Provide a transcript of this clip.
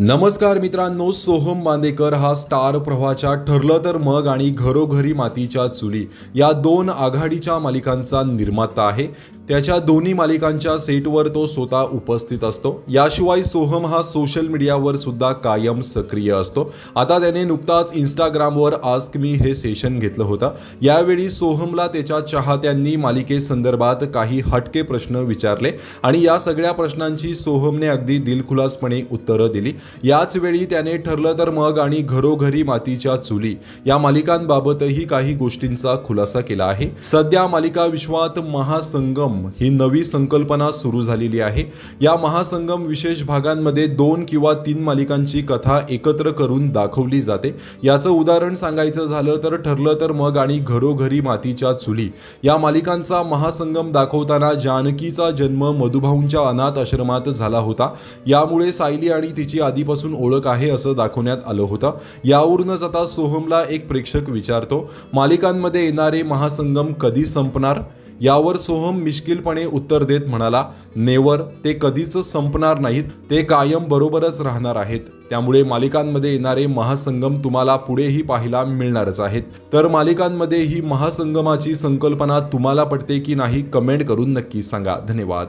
नमस्कार मित्रांनो सोहम बांदेकर हा स्टार प्रवाहाच्या ठरलं तर मग आणि घरोघरी मातीच्या चुली या दोन आघाडीच्या मालिकांचा निर्माता आहे. त्याच्या दोन्ही मालिकांच्या सेटवर तो स्वतः उपस्थित असतो. याशिवाय सोहम हा सोशल मीडियावर सुद्धा कायम सक्रिय असतो. आता त्याने नुकताच इंस्टाग्रामवर आस्क मी हे सेशन घेतलं होतं. यावेळी सोहमला त्याच्या चाहत्यांनी मालिकेसंदर्भात काही हटके प्रश्न विचारले आणि या सगळ्या प्रश्नांची सोहमने अगदी दिलखुलासपणे उत्तरं दिली. याच वेळी त्याने ठरलं तर मग आणि घरोघरी मातीच्या चुली या मालिकांबाबतही काही गोष्टींचा खुलासा केला आहे. सध्या मालिका विश्वात महासंगम ही नवी संकल्पना सुरू झालेली आहे. या महासंगम विशेष भागांमध्ये दोन किंवा तीन मालिकांची कथा एकत्र करून दाखवली जाते. याचं उदाहरण सांगायचं झालं तर ठरलं तर मग आणि घरोघरी मातीच्या चुली. या मालिकांचा महासंगम दाखवताना जानकीचा जन्म मधुभाऊंच्या अनाथ आश्रमात झाला होता. यामुळे सायली आणि तिची आधीपासून ओळख आहे असं दाखवण्यात आलं होतं. यावरूनच आता सोहमला एक प्रेक्षक विचारतो मालिकांमध्ये येणारे महासंगम कधी संपणार? यावर सोहम मिश्किलपणे उत्तर देत म्हणाला नेवर ते कधीच संपणार नाहीत ते कायम बरोबरच राहणार आहेत. त्यामुळे मालिकांमध्ये येणारे महासंगम तुम्हाला पुढेही पाहायला मिळणारच आहेत. तर मालिकांमध्ये ही महासंगमाची संकल्पना तुम्हाला पटते की नाही कमेंट करून नक्की सांगा. धन्यवाद.